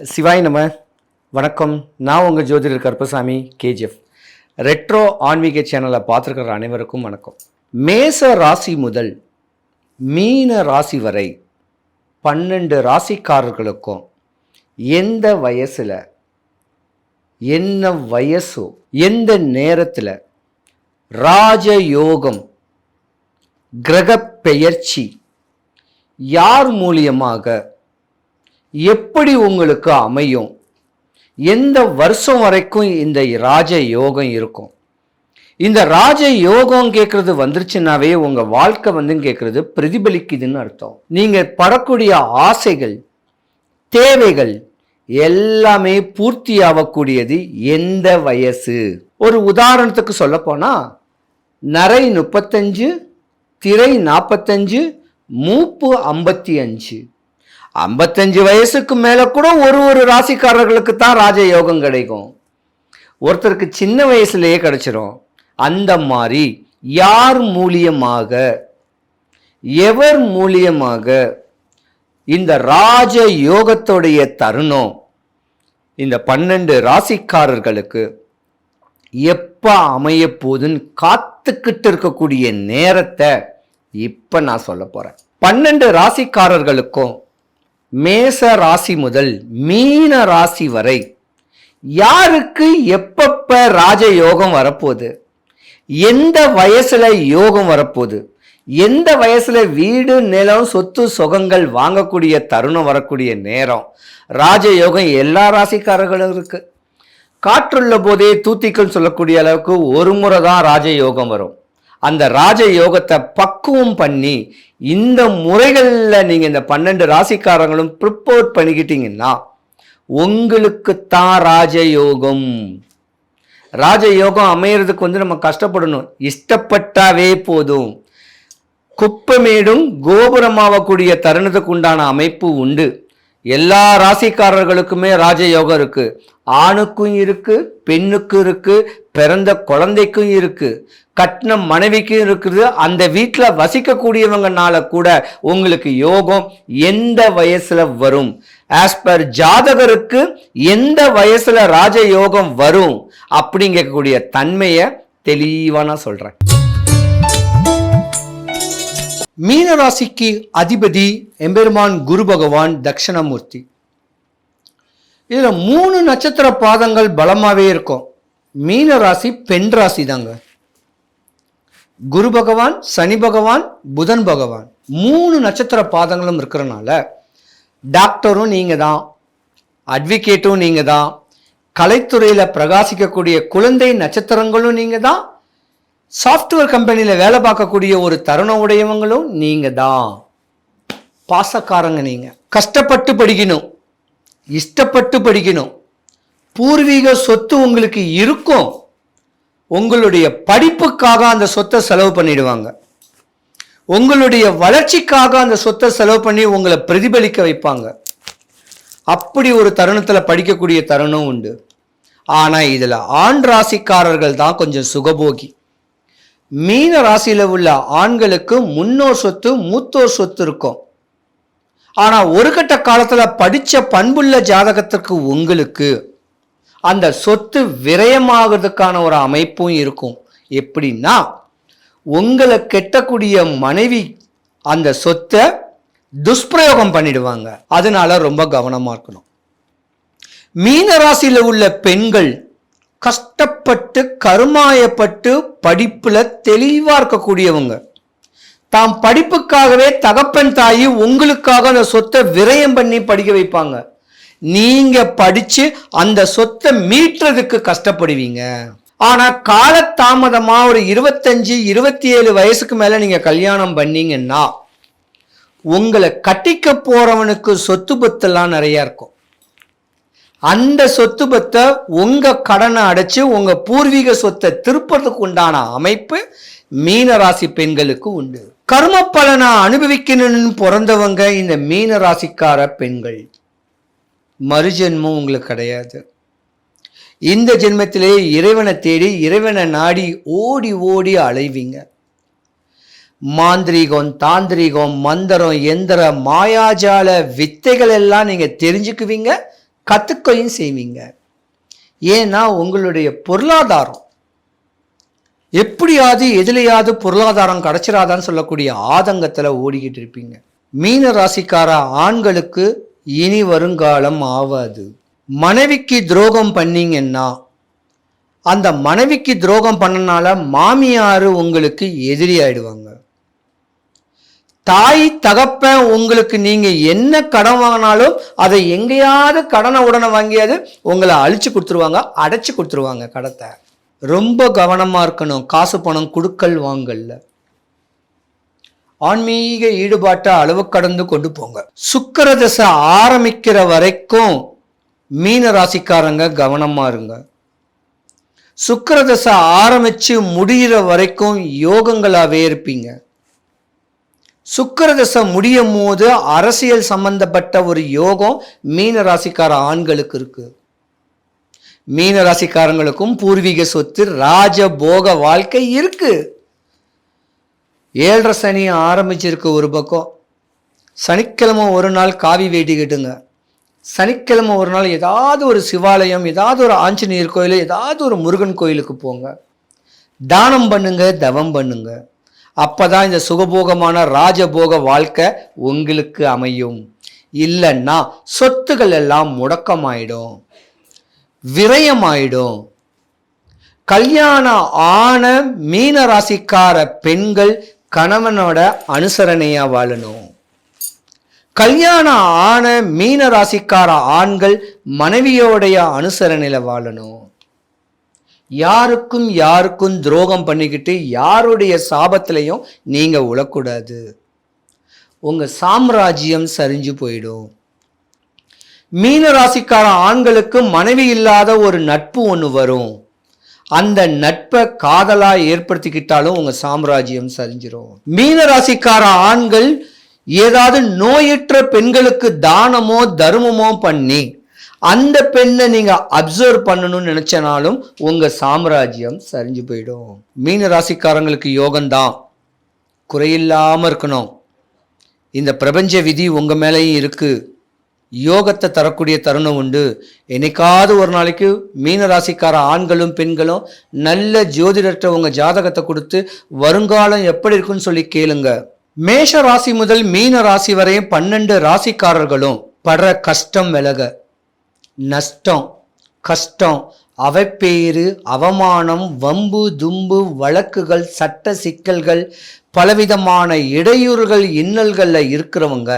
சிவாய் நம்ம வணக்கம். நான் உங்கள் ஜோதிடர் கருப்பசாமி கேஜிஎஃப். ரெட்ரோ ஆன்மீக சேனலை பார்த்துருக்கிற அனைவருக்கும் வணக்கம். மேச ராசி முதல் மீன ராசி வரை பன்னெண்டு ராசிக்காரர்களுக்கும் எந்த வயசில் என்ன வயசோ எந்த நேரத்தில் ராஜயோகம் கிரக பெயர்ச்சி யார் மூலியமாக எப்படி உங்களுக்கு அமையும்? எந்த வருஷம் வரைக்கும் இந்த ராஜ யோகம் இருக்கும்? இந்த ராஜ யோகம் கேட்கறது வந்துருச்சுனாவே உங்க வாழ்க்கை வந்து கேட்கறது பிரதிபலிக்குதுன்னு அர்த்தம். நீங்க படக்கூடிய ஆசைகள் தேவைகள் எல்லாமே பூர்த்தி ஆகக்கூடியது எந்த வயசு? ஒரு உதாரணத்துக்கு சொல்ல போனா நரை முப்பத்தஞ்சு திரை நாற்பத்தஞ்சு மூப்பு ஐம்பத்தி அஞ்சு. ஐம்பத்தஞ்சு வயசுக்கு மேலே கூட ஒரு ஒரு ராசிக்காரர்களுக்கு தான் ராஜயோகம் கிடைக்கும். ஒருத்தருக்கு சின்ன வயசுலேயே கிடைச்சிரும். அந்த மாதிரி யார் மூலியமாக? எவர் மூலியமாக? இந்த ராஜ யோகத்துடைய தருணம் இந்த பன்னெண்டு ராசிக்காரர்களுக்கு எப்போ அமைய போகுதுன்னு காத்துக்கிட்டு இருக்கக்கூடிய நேரத்தை இப்போ நான் சொல்ல போகிறேன் பன்னெண்டு ராசிக்காரர்களுக்கும் மேச ராசி முதல் மீன ராசி வரை யாருக்கு எப்பப்ப ராஜ யோகம் வரப்போகுது? எந்த வயசுல யோகம் வரப்போகுது? எந்த வயசுல வீடு நிலம் சொத்து சுகங்கள் வாங்கக்கூடிய தருணம் வரக்கூடிய நேரம்? ராஜயோகம் எல்லா ராசிக்காரர்களும் இருக்கு. காற்றுள்ள போதே தூத்திக்கல் சொல்லக்கூடிய அளவுக்கு ஒரு முறை தான் ராஜயோகம் வரும். அந்த ராஜ யோகத்தை பக்குவம் பண்ணி இந்த முறைகளில் நீங்கள் இந்த பன்னெண்டு ராசிக்காரங்களும் ப்ரிப்போர்ட் பண்ணிக்கிட்டீங்கன்னா உங்களுக்கு தான் ராஜயோகம். ராஜயோகம் அமையிறதுக்கு வந்து நம்ம கஷ்டப்படணும். இஷ்டப்பட்டாவே போதும். குப்பமேடும் கோபுரமாகக்கூடிய தருணத்துக்கு உண்டான அமைப்பு உண்டு. எல்லா ராசிக்காரர்களுக்குமே ராஜயோகம் இருக்குது ஆணுக்கும் இருக்கு பெண்ணுக்கும் இருக்கு பிறந்த குழந்தைக்கும் இருக்கு கட்டின மனைவிக்கும் இருக்குது. அந்த வீட்டில் வசிக்கக்கூடியவங்கனால கூட உங்களுக்கு யோகம் எந்த வயசுல வரும்? ஆஸ் பர் ஜாதகருக்கு எந்த வயசுல ராஜ யோகம் வரும் அப்படிங்கக்கூடிய தன்மையை தெளிவாக நான் சொல்றேன். மீனராசிக்கு அதிபதி எம்பெருமான் குரு பகவான் தட்சிணமூர்த்தி. இதுல மூணு நட்சத்திர பாதங்கள் பலமாவே இருக்கும். மீன ராசி பெண் ராசி தாங்க. குரு பகவான் சனி பகவான் புதன் பகவான். மூணு நட்சத்திர பாதங்களும் இருக்கிறனால டாக்டரும் நீங்க தான் அட்வொகேட்டும் நீங்க தான் கலைத்துறையில பிரகாசிக்கக்கூடிய குழந்தை நட்சத்திரங்களும் நீங்க தான் சாஃப்ட்வேர் கம்பெனியில் வேலை பார்க்கக்கூடிய ஒரு தருணம் உடையவங்களும் நீங்க தான். பாசக்காரங்க நீங்க. கஷ்டப்பட்டு படிக்கணும். இஷ்டப்பட்டு படிக்கணும். பூர்வீக சொத்து உங்களுக்கு இருக்கும். உங்களுடைய படிப்புக்காக அந்த சொத்தை செலவு பண்ணிடுவாங்க. உங்களுடைய வளர்ச்சிக்காக அந்த சொத்தை செலவு பண்ணி உங்களை பிரதிபலிக்க வைப்பாங்க. அப்படி ஒரு தருணத்தில் படிக்கக்கூடிய தருணம் உண்டு. ஆனால் இதில் ஆண் ராசிக்காரர்கள் தான் கொஞ்சம் சுகபோகி. மீன ராசியில் உள்ள ஆண்களுக்கு முன்னோர் சொத்து மூத்தோர் சொத்து இருக்கும். ஆனால் ஒரு கட்ட காலத்தில் படித்த பண்புள்ள ஜாதகத்திற்கு உங்களுக்கு அந்த சொத்து விரயமாகிறதுக்கான ஒரு அமைப்பும் இருக்கும். எப்படின்னா உங்களை கெட்டக்கூடிய மனைவி அந்த சொத்தை துஷ்பிரயோகம் பண்ணிடுவாங்க. அதனால ரொம்ப கவனமாக இருக்கணும். மீன ராசியில் உள்ள பெண்கள் கஷ்டப்பட்டு கருமாயப்பட்டு படிப்பில் தெளிவாக இருக்கக்கூடியவங்க. தாம் படிப்புக்காகவே தகப்பன் தாயி உங்களுக்காக அந்த சொத்தை விரயம் பண்ணி படிக்க வைப்பாங்க. நீங்க படிச்சு அந்த சொத்தை மீட்டுறதுக்கு கஷ்டப்படுவீங்க. ஆனா காலத்தாமதமா ஒரு இருபத்தஞ்சு இருபத்தி ஏழு வயசுக்கு மேல நீங்க கல்யாணம் பண்ணீங்கன்னா உங்களை கட்டிக்க போறவனுக்கு சொத்து பத்தெல்லாம் நிறைய இருக்கும். அந்த சொத்து பத்தை உங்க கடனை அடைச்சு உங்க பூர்வீக சொத்தை திருப்பதுக்கு உண்டான அமைப்பு மீன ராசி பெண்களுக்கு உண்டு. கர்ம பலனை அனுபவிக்கணும்னு பிறந்தவங்க இந்த மீன ராசிக்கார பெண்கள். மறுஜென்மம் உங்களுக்கு கிடையாது. இந்த ஜென்மத்திலே இறைவனை தேடி இறைவனை நாடி ஓடி ஓடி அலைவீங்க. மாந்திரீகம் தாந்திரீகம் மந்திரம் எந்திர மாயாஜால வித்தைகள் எல்லாம் நீங்க தெரிஞ்சுக்குவீங்க கற்றுக்கையும் செய்வீங்க. ஏன்னா உங்களுடைய பொருளாதாரம் எப்படியாவது எதுலையாவது பொருளாதாரம் கிடச்சிடாதான்னு சொல்லக்கூடிய ஆதங்கத்தில் ஓடிக்கிட்டு இருப்பீங்க. மீன ராசிக்கார ஆண்களுக்கு இனி வருங்காலம் ஆவாது. மனைவிக்கு துரோகம் பண்ணீங்கன்னா அந்த மனைவிக்கு துரோகம் பண்ணனால மாமியார் உங்களுக்கு எதிரி ஆயிடுவாங்க. தாய் தகப்பன் உங்களுக்கு நீங்க என்ன கடன் வாங்கினாலும் அதை எங்கேயாவது கடனை உடனே வாங்கியாவது உங்களை அழிச்சு கொடுத்துருவாங்க அடைச்சு கொடுத்துருவாங்க கடத்தை. ரொம்ப கவனமாக இருக்கணும். காசு பணம் குடுக்கல் வாங்கல்ல. ஆன்மீக ஈடுபாட்டை அளவு கடந்து கொண்டு போங்க. சுக்கிர தசை ஆரம்பிக்கிற வரைக்கும் மீன ராசிக்காரங்க கவனமாக இருங்க. சுக்கிர தசை ஆரம்பிச்சு முடிகிற வரைக்கும் யோகங்களாகவே இருப்பீங்க. சுக்கிர தசை முடியும் போது அரசியல் சம்பந்தப்பட்ட ஒரு யோகம் மீன ராசிக்கார ஆண்களுக்கு இருக்குது மீன ராசிக்காரங்களுக்கும் பூர்வீக சொத்து ராஜபோக வாழ்க்கை இருக்கு. ஏழரை சனி ஆரம்பிச்சிருக்கு ஒரு பக்கம். சனிக்கிழமை ஒரு நாள் காவி வேட்டிக்கிட்டுங்க. சனிக்கிழமை ஒரு நாள் ஏதாவது ஒரு சிவாலயம் ஏதாவது ஒரு ஆஞ்சநேயர் கோயில் ஏதாவது ஒரு முருகன் கோயிலுக்கு போங்க. தானம் பண்ணுங்க தவம் பண்ணுங்க. அப்பதான் இந்த சுகபோகமான ராஜபோக வாழ்க்கை உங்களுக்கு அமையும். இல்லைன்னா சொத்துக்கள் எல்லாம் முடக்கமாயிடும். விரயமாயிடும். கல்யாணம் ஆன மீன ராசிக்கார பெண்கள் கணவனோட அனுசரணையா வாழணும். கல்யாணம் ஆன மீன ராசிக்கார ஆண்கள் மனைவியோடைய அனுசரணையில வாழணும். யாருக்கும் யாருக்கும் துரோகம் பண்ணிக்கிட்டு யாருடைய சாபத்திலையும் நீங்க உழக்கூடாது. உங்க சாம்ராஜ்யம் சரிஞ்சு போயிடும். மீன ராசிக்கார ஆண்களுக்கு மனைவி இல்லாத ஒரு நட்பு ஒன்று வரும். அந்த நட்பை காதலா ஏற்படுத்திக்கிட்டாலும் உங்க சாம்ராஜ்யம் சரிஞ்சிரும். மீன ராசிக்கார ஆண்கள் ஏதாவது நோயற்ற பெண்களுக்கு தானமோ தர்மமோ பண்ணி அந்த பெண்ணை நீங்க அப்சர்வ் பண்ணணும்னு நினைச்சனாலும் உங்க சாம்ராஜ்யம் சரிஞ்சு போயிடும். மீன ராசிக்காரங்களுக்கு யோகம்தான். குறையில்லாம இருக்கணும். இந்த பிரபஞ்ச விதி உங்க மேலேயும் இருக்குது யோகத்தை தரக்கூடிய தருணம் உண்டு. என்னைக்காவது ஒரு நாளைக்கு மீன ராசிக்கார ஆண்களும் பெண்களும் நல்ல ஜோதிடற்ற உங்க ஜாதகத்தை கொடுத்து வருங்காலம் எப்படி இருக்குன்னு சொல்லி கேளுங்க. மேஷ ராசி முதல் மீன ராசி வரையும் பன்னெண்டு ராசிக்காரர்களும் படுற கஷ்டம் விலக. நஷ்டம் கஷ்டம் அவப்பேறு அவமானம் வம்பு தும்பு வழக்குகள் சட்ட சிக்கல்கள் பலவிதமான இடையூறுகள் இன்னல்களில் இருக்கிறவங்க.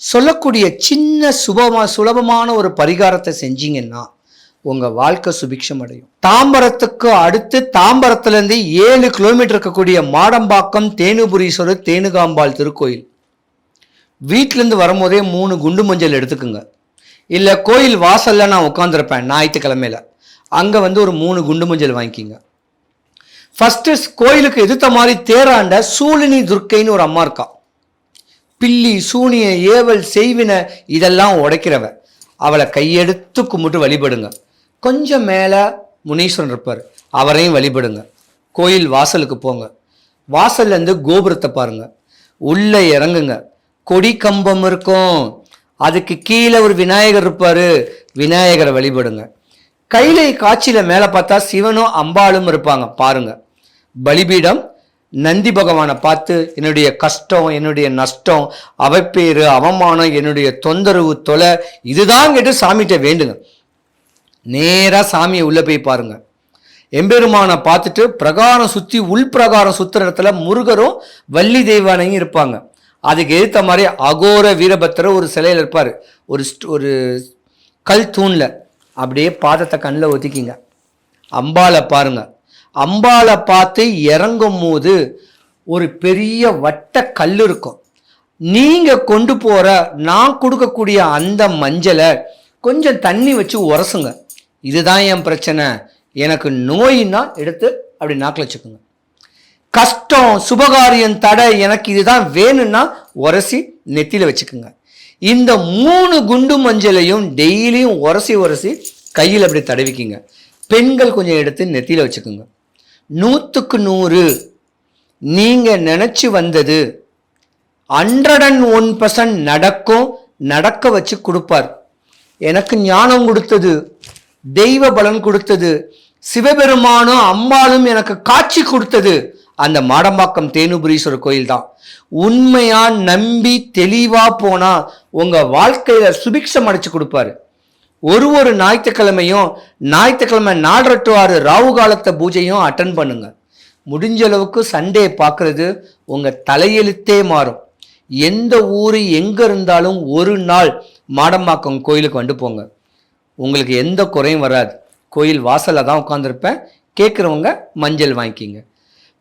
சொல்லக்கூடிய சின்ன சுபமா சுலபமான ஒரு பரிகாரத்தை செஞ்சீங்கன்னா உங்க வாழ்க்கை சுபிக்ஷம் அடையும். தாம்பரத்துக்கு அடுத்து தாம்பரத்துலேருந்து ஏழு கிலோமீட்டர் இருக்கக்கூடிய மாடம்பாக்கம் தேனுபுரீஸ்வரர் தேனுகாம்பாள் திருக்கோயில். வீட்டிலேருந்து வரும்போதே மூணு குண்டு மஞ்சள் எடுத்துக்குங்க. இல்லை கோயில் வாசலில் நான் உட்காந்துருப்பேன் ஞாயிற்றுக்கிழமையில். அங்கே வந்து ஒரு மூணு குண்டு மஞ்சள் வாங்கிக்கிங்க. ஃபஸ்ட்டு கோயிலுக்கு எதிர்த்த மாதிரி தேராண்ட சூழினி துர்க்கைன்னு ஒரு அம்மா இருக்கா. பில்லி சூனிய ஏவல் செய்வின இதெல்லாம் உடைக்கிறவ. அவளை கையெடுத்து கும்பிட்டு வழிபடுங்க. கொஞ்சம் மேலே முனீஸ்வரன் இருப்பார். அவரையும் வழிபடுங்க. கோயில் வாசலுக்கு போங்க. வாசல்லேருந்து கோபுரத்தை பாருங்க. உள்ளே இறங்குங்க. கொடி கம்பம் இருக்கும். அதுக்கு கீழே ஒரு விநாயகர் இருப்பார். விநாயகரை வழிபடுங்க. கைலை காட்சியில் மேலே பார்த்தா சிவனும் அம்பாளும் இருப்பாங்க. பாருங்க. பலிபீடம் நந்தி பகவானை பார்த்து என்னுடைய கஷ்டம் என்னுடைய நஷ்டம் அவப்பேறு அவமானம் என்னுடைய தொந்தரவு தொலை இதுதான் கேட்டு சாமிகிட்ட வேண்டுங்க. நேராக சாமியை உள்ளே போய் பாருங்கள் எம்பெருமானை பார்த்துட்டு பிரகாரம் சுற்றி உள் பிரகாரம் இடத்துல முருகரும் வள்ளி தெய்வானையும் இருப்பாங்க. அதுக்கு எதிர்த்த மாதிரி அகோர வீரபத்திரர் ஒரு சிலையில் இருப்பார். ஒரு ஸ்ட்- ஒரு கல் தூணில். அப்படியே பாதத்தை கண்ணில் ஒதுக்கிங்க அம்பாளை பாருங்கள் அம்பாளை பார்த்து இறங்கும் போது ஒரு பெரிய வட்ட கல் இருக்கும். நீங்கள் கொண்டு போகிற நான் கொடுக்கக்கூடிய அந்த மஞ்சளை கொஞ்சம் தண்ணி வச்சு உரசுங்க. இதுதான் என் பிரச்சனை. எனக்கு நோயின்னா எடுத்து அப்படி நாக்கில் வச்சுக்கோங்க. கஷ்டம் சுபகாரியம் தடை எனக்கு இதுதான் வேணும்னா உரசி நெத்தியில் வச்சுக்கோங்க. இந்த மூணு குண்டு மஞ்சளையும் டெய்லியும் உரசி உரசி கையில் அப்படி தடவிக்கிங்க. பெண்கள் கொஞ்சம் எடுத்து நெத்தியில் வச்சுக்கோங்க. நூற்றுக்கு நூறு. நீங்கள் நினச்சி வந்தது ஹண்ட்ரட் அண்ட் ஒன் பர்சன்ட் நடக்கும் நடக்க வச்சு கொடுப்பார். எனக்கு ஞானம் கொடுத்தது தெய்வ பலன் கொடுத்தது சிவபெருமானும் அம்பாலும் எனக்கு காட்சி கொடுத்தது அந்த மாடம்பாக்கம் தேனுபுரீஸ்வரர் கோயில் தான். உண்மையா நம்பி தெளிவா போனா உங்க வாழ்க்கையில சுபிக்ஷம் அடைச்சு கொடுப்பாரு. ஒரு ஒரு ஞாயிற்றுக்கிழமையும் ஞாயிற்றுக்கிழமை நாலரை டு ஆறு ராவு காலத்தை பூஜையும் அட்டன் பண்ணுங்க. முடிஞ்ச அளவுக்கு சண்டே பார்க்கறது உங்க தலையெழுத்தே மாறும். எந்த ஊர் எங்க இருந்தாலும் ஒரு நாள் மாடம்பாக்கம் கோயிலுக்கு வந்து போங்க. உங்களுக்கு எந்த குறையும் வராது. கோயில் வாசலில் தான் உட்காந்துருப்பேன் கேட்குறவங்க மஞ்சள் வாங்கிக்கிங்க.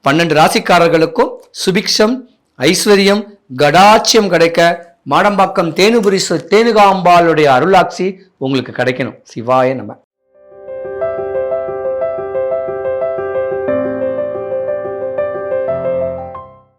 பன்னெண்டு ராசிக்காரர்களுக்கும் சுபிக்ஷம் ஐஸ்வர்யம் கடாட்சியம் கிடைக்க மாடம்பாக்கம் தேனுபுரி தேனுகாம்பாளுடைய அருளாட்சி உங்களுக்கு கிடைக்கணும். சிவாய நம்ம